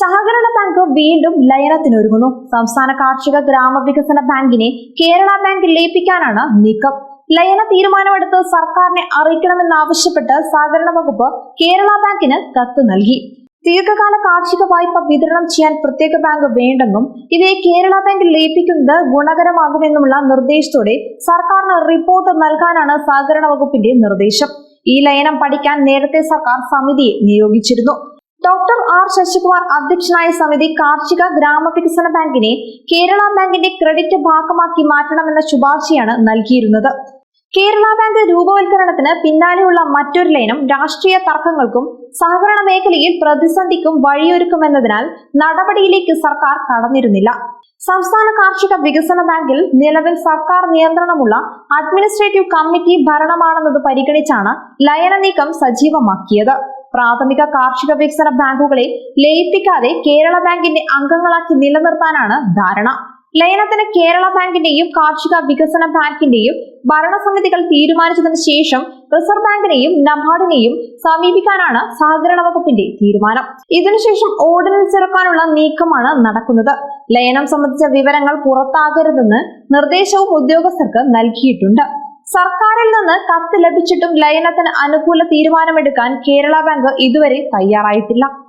സഹകരണ ബാങ്ക് വീണ്ടും ലയനത്തിനൊരുങ്ങുന്നു. സംസ്ഥാന കാർഷിക ഗ്രാമവികസന ബാങ്കിനെ കേരള ബാങ്ക് ലയിപ്പിക്കാനാണ് നീക്കം. ലയന തീരുമാനമെടുത്ത് സർക്കാരിനെ അറിയിക്കണമെന്നാവശ്യപ്പെട്ട് സഹകരണ വകുപ്പ് കേരള ബാങ്കിന് കത്ത് നൽകി. ദീർഘകാല കാർഷിക വായ്പ വിതരണം ചെയ്യാൻ പ്രത്യേക ബാങ്ക് വേണ്ടെന്നും ഇവയെ കേരള ബാങ്ക് ലയിപ്പിക്കുന്നത് ഗുണകരമാകുമെന്നുമുള്ള നിർദ്ദേശത്തോടെ സർക്കാരിന് റിപ്പോർട്ട് നൽകാനാണ് സഹകരണ വകുപ്പിന്റെ നിർദ്ദേശം. ഈ ലയനം പഠിക്കാൻ നേരത്തെ സർക്കാർ സമിതിയെ നിയോഗിച്ചിരുന്നു. ഡോക്ടർ ആർ ശശികുമാർ അധ്യക്ഷനായ സമിതി കാർഷിക ഗ്രാമവികസന ബാങ്കിനെ കേരള ബാങ്കിന്റെ ക്രെഡിറ്റ് ഭാഗമാക്കി മാറ്റണമെന്ന ശുപാർശയാണ് നൽകിയിരുന്നത്. കേരള ബാങ്ക് രൂപവൽക്കരണത്തിന് പിന്നാലെയുള്ള മറ്റൊരു ലയനം രാഷ്ട്രീയ തർക്കങ്ങൾക്കും സഹകരണ മേഖലയിൽ പ്രതിസന്ധിക്കും വഴിയൊരുക്കുമെന്നതിനാൽ നടപടിയിലേക്ക് സർക്കാർ കടന്നിരുന്നില്ല. സംസ്ഥാന കാർഷിക വികസന ബാങ്കിൽ നിലവിൽ സർക്കാർ നിയന്ത്രണമുള്ള അഡ്മിനിസ്ട്രേറ്റീവ് കമ്മിറ്റി ഭരണമാണെന്നത് പരിഗണിച്ചാണ് ലയന നീക്കം സജീവമാക്കിയത്. പ്രാഥമിക കാർഷിക വികസന ബാങ്കുകളെ ലയിപ്പിക്കാതെ കേരള ബാങ്കിന്റെ അംഗങ്ങളാക്കി നിലനിർത്താനാണ് ധാരണ. ലയനത്തിന് കേരള ബാങ്കിന്റെയും കാർഷിക വികസന ബാങ്കിന്റെയും ഭരണസമിതികൾ തീരുമാനിച്ചതിന് ശേഷം റിസർവ് ബാങ്കിനെയും നബാർഡിനെയും സമീപിക്കാനാണ് സഹകരണ വകുപ്പിന്റെ തീരുമാനം. ഇതിനുശേഷം ഓർഡിനൻസ് ഇറക്കാനുള്ള നീക്കമാണ് നടക്കുന്നത്. ലയനം സംബന്ധിച്ച വിവരങ്ങൾ പുറത്താകരുതെന്ന് നിർദ്ദേശവും ഉദ്യോഗസ്ഥർക്ക് നൽകിയിട്ടുണ്ട്. സർക്കാരിൽ നിന്ന് കത്ത് ലഭിച്ചിട്ടും ലയനത്തിന് അനുകൂല തീരുമാനമെടുക്കാൻ കേരള ബാങ്ക് ഇതുവരെ തയ്യാറായിട്ടില്ല.